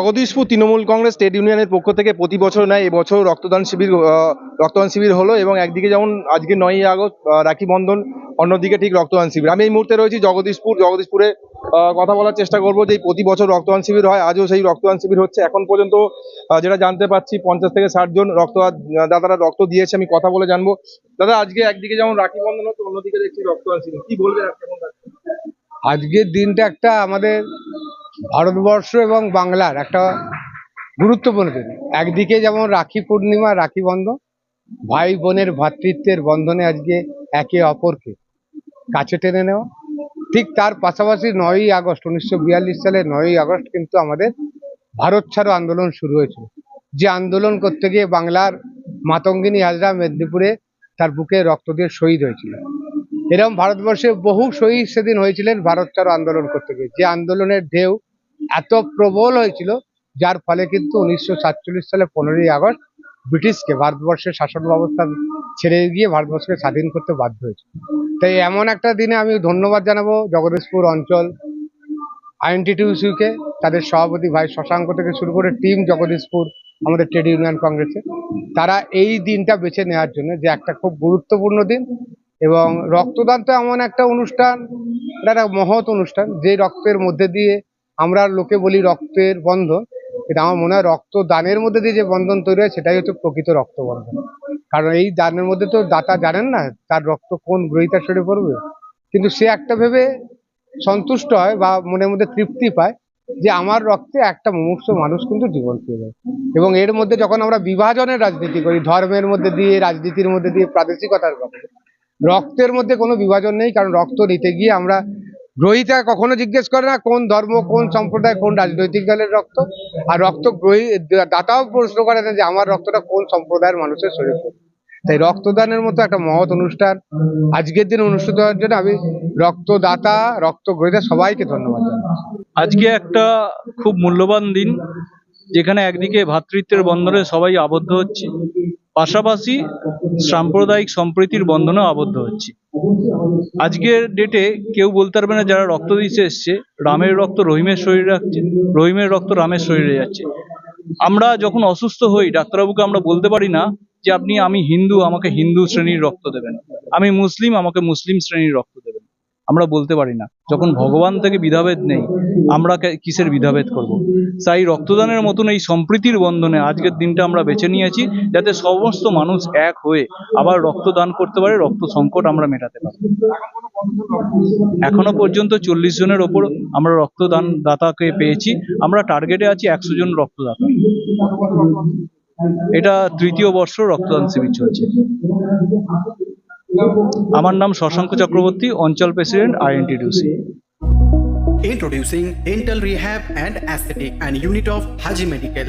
Jagdishpur Trinamool Congress trade ইউনিয়নের পক্ষ থেকে প্রতি বছর নেয় এবছর রক্তদান শিবির রক্তদান শিবির হলো এবং একদিকে যেমন আজকে নয়ই আগস্ট রাখি বন্ধন, অন্যদিকে ঠিক রক্তদান শিবির। আমি এই মুহূর্তে রয়েছি জগদীশপুর, জগদীশপুরে কথা বলার চেষ্টা করব যে প্রতি বছর রক্তদান শিবির হয়, আজও সেই রক্তদান শিবির হচ্ছে। এখন পর্যন্ত যেটা জানতে পারছি পঞ্চাশ থেকে ষাট জন রক্ত দাদারা রক্ত দিয়েছে, আমি কথা বলে জানব। দাদা, আজকে একদিকে যেমন রাখি বন্ধন হচ্ছে, অন্যদিকে দেখছি রক্তদান শিবির। কি বলবে আজকের দিনটা একটা আমাদের ভারতবর্ষ এবং বাংলার একটা গুরুত্বপূর্ণ দিন। একদিকে যেমন রাখি পূর্ণিমা, রাখি বন্ধন, ভাই বোনের ভ্রাতৃত্বের বন্ধনে আজকে একে অপরকে কাছে টেনে নেওয়া। ঠিক তার পাশাপাশি নয়ই আগস্ট, উনিশশো বিয়াল্লিশ সালে নয়ই আগস্ট কিন্তু আমাদের ভারত ছাড়ো আন্দোলন শুরু হয়েছিল। যে আন্দোলন করতে গিয়ে বাংলার মাতঙ্গিনী হাজরা মেদিনীপুরে তার বুকে রক্ত দিয়ে শহীদ হয়েছিল। এরকম ভারতবর্ষে বহু শহীদ সেদিন হয়েছিলেন ভারত ছাড়ো আন্দোলন করতে গিয়ে। যে আন্দোলনের ঢেউ এত প্রবল হয়েছিল, যার ফলে কিন্তু উনিশশো সাতচল্লিশ সালে পনেরোই আগস্ট ব্রিটিশকে ভারতবর্ষের শাসন ব্যবস্থা ছেড়ে গিয়ে ভারতবর্ষকে স্বাধীন করতে বাধ্য হয়েছিল। তাই এমন একটা দিনে আমি ধন্যবাদ জানাব জগদীশপুর অঞ্চল আইএনটিটিউসিকে তাদের সভাপতি ভাই শশাঙ্ক থেকে শুরু করে টিম জগদীশপুর, আমাদের ট্রেড ইউনিয়ন কংগ্রেসে তারা এই দিনটা বেছে নেওয়ার জন্য যে একটা খুব গুরুত্বপূর্ণ দিন এবং রক্তদান তো এমন একটা অনুষ্ঠান, এটা একটা মহৎ অনুষ্ঠান যে রক্তের মধ্যে দিয়ে আমরা লোকে বলি রক্তের বন্ধন। কিন্তু আমার মনে হয় রক্ত দানের মধ্যে দিয়ে যে বন্ধন তৈরি হয়, সেটাই হচ্ছে প্রকৃত রক্তবন্ধন। কারণ এই দানের মধ্যে তো দাতা জানেন না, তার রক্ত কোন গ্রহিতার শরীরে পড়বে। কিন্তু সে একটা ভেবে সন্তুষ্ট হয় বা মনের মধ্যে তৃপ্তি পায় যে আমার রক্তে একটা মুমূর্ষ মানুষ কিন্তু জীবন পেয়ে। যায় এবং এর মধ্যে যখন আমরা বিভাজনের রাজনীতি করি, ধর্মের মধ্যে দিয়ে, রাজনীতির মধ্যে দিয়ে, প্রাদেশিকতার কথা রক্তের মধ্যে কোনো বিভাজন নেই, কারণ রক্ত নিতে গিয়ে আমরা গ্রহিতা কখনো জিজ্ঞেস করে না কোন ধর্ম, কোন সম্প্রদায়, কোন রাজনৈতিক দলের রক্ত। আর রক্ত গ্রহী, দাতাও প্রশ্ন করে না যে আমার রক্তটা কোন সম্প্রদায়ের মানুষের শরীর। তাই রক্তদানের মতো একটা মহৎ অনুষ্ঠান আজকের দিনে অনুষ্ঠিত হওয়ার জন্য আমি রক্তদাতা, রক্ত গ্রহীতা সবাইকে ধন্যবাদ আজকে একটা খুব মূল্যবান দিন, যেখানে একদিকে ভ্রাতৃত্বের বন্ধনে সবাই আবদ্ধ হচ্ছে। পাশাপাশি সাম্প্রদায়িক সম্প্রীতির বন্ধনে আবদ্ধ হচ্ছে। আজকের ডেটে কেউ বলতে পারবে না যারা রক্ত দিতে এসছে, রামের রক্ত রহিমের শরীরে যাচ্ছে রহিমের রক্ত রামের শরীরে যাচ্ছে। আমরা যখন অসুস্থ হই, ডাক্তারবাবুকে আমরা বলতে পারি না যে আপনি, আমি হিন্দু, আমাকে হিন্দু শ্রেণির রক্ত দেবেন। আমি মুসলিম, আমাকে মুসলিম শ্রেণির রক্ত দেবেন। আমরা বলতে পারি না। যখন ভগবান থেকে বিধাভেদ নেই, আমরা কিসের বিধাভেদ করব। তাই রক্তদানের মতন এই সম্প্রীতির বন্ধনে আজকের দিনটা আমরা বেছে নিয়েছি, যাতে সমস্ত মানুষ এক হয়ে আবার রক্তদান করতে পারে, রক্ত সংকট আমরা মেটাতে পারি। এখনও পর্যন্ত চল্লিশ জনের ওপর আমরা রক্তদান দাতাকে পেয়েছি। আমরা টার্গেটে আছি একশো জন রক্তদাতা। এটা তৃতীয় বর্ষ রক্তদান শিবির চলছে। আমার নাম শশাঙ্ক চক্রবর্তী অঞ্চল president INTTUC Introducing Dental Rehab and Aesthetic and Unit of Haji Medical.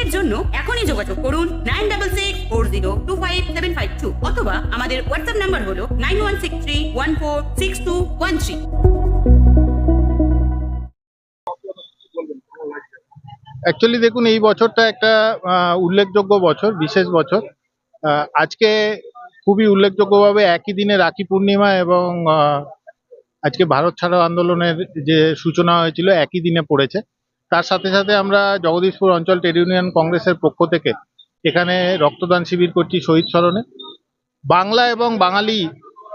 অ্যাপয়েন্টমেন্টের জন্য এখনই যোগাযোগ করুন nine double six four zero two five seven five two অথবা আমাদের হোয়াটসঅ্যাপ নাম্বার হলো nine one six three one four six two one three. Actually দেখুন, এই বছরটা একটা উল্লেখযোগ্য বছর, বিশেষ বছর। আজকে খুবই উল্লেখযোগ্যভাবে একই দিনে রাখি পূর্ণিমা এবং আজকে ভারত ছাড়ো আন্দোলনের যে সূচনা হয়েছিল, একই দিনে পড়েছে। তার সাথে সাথে আমরা জগদীশপুর অঞ্চল ট্রেড ইউনিয়ন কংগ্রেসের পক্ষ থেকে এখানে রক্তদান শিবির করছি শহীদ স্মরণে। বাংলা এবং বাঙালি,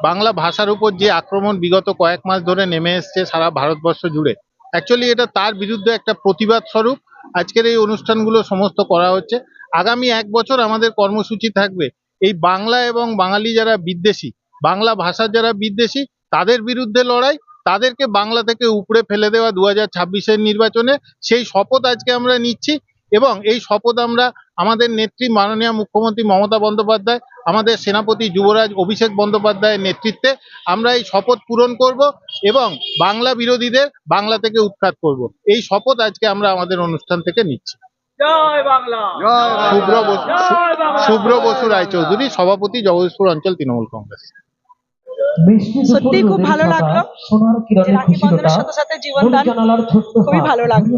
বাংলা ভাষার উপর যে আক্রমণ বিগত কয়েক মাস ধরে নেমে এসছে সারা ভারতবর্ষ জুড়ে অ্যাকচুয়ালি এটা তার বিরুদ্ধে একটা প্রতিবাদ স্বরূপ। আজকের এই অনুষ্ঠানগুলো সমস্ত করা হচ্ছে। আগামী এক বছর আমাদের কর্মসূচি থাকবে এই বাংলা এবং বাঙালি যারা বিদ্বেষী, বাংলা ভাষার যারা বিদ্বেষী, তাদের বিরুদ্ধে লড়াই তাদেরকে বাংলা থেকে উপড়ে ফেলে দেওয়া দু হাজার ছাব্বিশের নির্বাচনে সেই শপথ আজকে আমরা নিচ্ছি এবং এই শপথ আমরা আমাদের নেত্রী মাননীয় মুখ্যমন্ত্রী মমতা বন্দ্যোপাধ্যায় আমাদের সেনাপতি যুবরাজ অভিষেক বন্দ্যোপাধ্যায়ের নেতৃত্বে আমরা এই শপথ পূরণ করব এবং বাংলা বিরোধীদের বাংলা থেকে উৎখাত করব। এই শপথ আজকে আমরা আমাদের অনুষ্ঠান থেকে নিচ্ছি। শুভ্র বসু শুভ্র বসু রায়চৌধুরী সভাপতি জগদীশপুর অঞ্চল তৃণমূল কংগ্রেস। সত্যিই খুব ভালো লাগল বন্ধনের সাথে সাথে জীবনদান খুবই ভালো লাগল।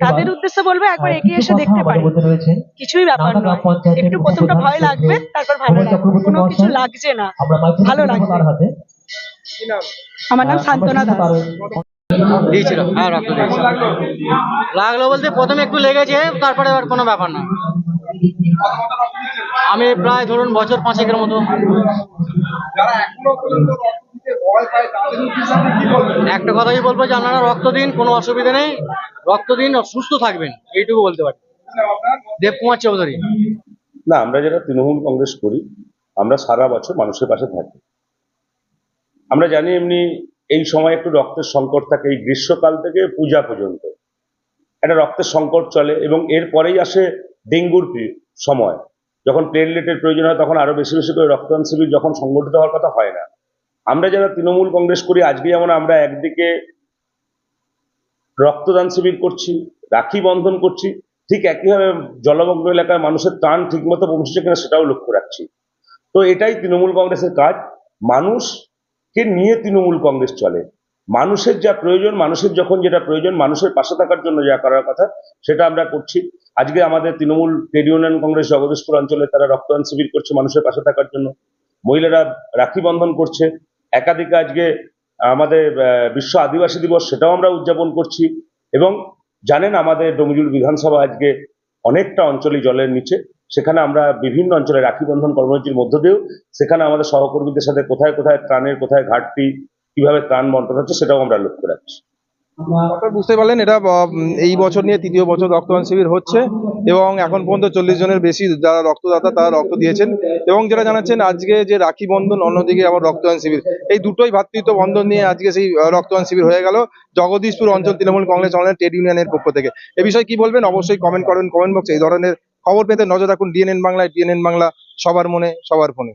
তাদের উদ্দেশ্যে বলব একবার এগিয়ে এসে দেখতে পারি। কিছুই ব্যাপার নয়। একটু প্রথমটা ভয় লাগবে তারপর ভালো লাগবে। কোনো কিছু লাগছে না। ভালো লাগবে আমার নাম সান্তনা দাস। দিয়েছিল হ্যাঁ রক্ত দিয়েছিল লাগল বলতে প্রথমে একটু লেগেছে তারপরে আর কোনো ব্যাপার না আমি প্রায় ধরুন বছর পাঁচেকের মতো। একটা কথাই বলব যে আপনারা রক্ত দিন কোনো অসুবিধা নেই। রক্ত দিন সুস্থ থাকবেন এইটুকু বলতে পারি। দেবকুমার চৌধুরী। না আমরা যারা তৃণমূল কংগ্রেস করি আমরা সারা বছর মানুষের পাশে থাকি। আমরা জানি এমনি এই সময় একটু রক্তের সংকট থাকে এই গ্রীষ্মকাল থেকে পূজা পর্যন্ত। একটা রক্তের সংকট চলে এবং এরপরেই আসে ডেঙ্গুর সময়। যখন প্লেটলেটের প্রয়োজন হয়, তখন আরও বেশি বেশি করে রক্তদান শিবির যখন সংগঠিত হওয়ার কথা হয় না। আমরা যারা তৃণমূল কংগ্রেস করি আজকে যেমন আমরা একদিকে রক্তদান শিবির করছি, রাখি বন্ধন করছি, ঠিক একইভাবে জলমগ্ন এলাকায় মানুষের ত্রাণ ঠিকমতো পৌঁছেছে কিনা সেটাও লক্ষ্য রাখছি। তো এটাই তৃণমূল কংগ্রেসের কাজ। মানুষকে নিয়ে তৃণমূল কংগ্রেস চলে। মানুষের যা প্রয়োজন, মানুষের যখন যেটা প্রয়োজন, মানুষের পাশে থাকার জন্য যা করার কথা, সেটা আমরা করছি। আজকে আমাদের Trinamool trade union Congress, Jagadishpur অঞ্চলে তারা রক্তদান শিবির করছে মানুষের পাশে থাকার জন্য। মহিলারা রাখি বন্ধন করছে। একাধিক আজকে আমাদের বিশ্ব আদিবাসী দিবস, সেটাও আমরা উদযাপন করছি। এবং জানেন আমাদের ডোমিজুল বিধানসভা আজকে অনেকটা অঞ্চলই জলের নিচে। সেখানে আমরা বিভিন্ন অঞ্চলে রাখি বন্ধন কর্মসূচির মধ্য দিয়েও, সেখানে আমাদের সহকর্মীদের সাথে কোথায় কোথায় ত্রাণের, কোথায় ঘাটতি কীভাবে ত্রাণ বন্টন হচ্ছে সেটাও আমরা লক্ষ্য রাখছি বুঝতে পারলেন, এটা এই বছর নিয়ে তৃতীয় বছর রক্তদান শিবির হচ্ছে এবং এখন পর্যন্ত চল্লিশ জনের বেশি যারা রক্তদাতা, তারা রক্ত দিয়েছেন এবং যেটা জানাচ্ছেন আজকে যে রাখি বন্ধন, অন্যদিকে আবার রক্তদান শিবির। এই দুটোই ভাতৃত্ব বন্ধন নিয়ে আজকে সেই রক্তদান শিবির হয়ে গেল। জগদীশপুর অঞ্চল তৃণমূল কংগ্রেস অনলাইন ট্রেড ইউনিয়নের পক্ষ থেকে। এ বিষয়ে কি বলবেন? অবশ্যই কমেন্ট করবেন কমেন্ট বক্সে এই ধরনের খবর পেতে নজর রাখুন। ডিএনএন বাংলায় ডিএনএন বাংলা, সবার মনে, সবার ফোনে।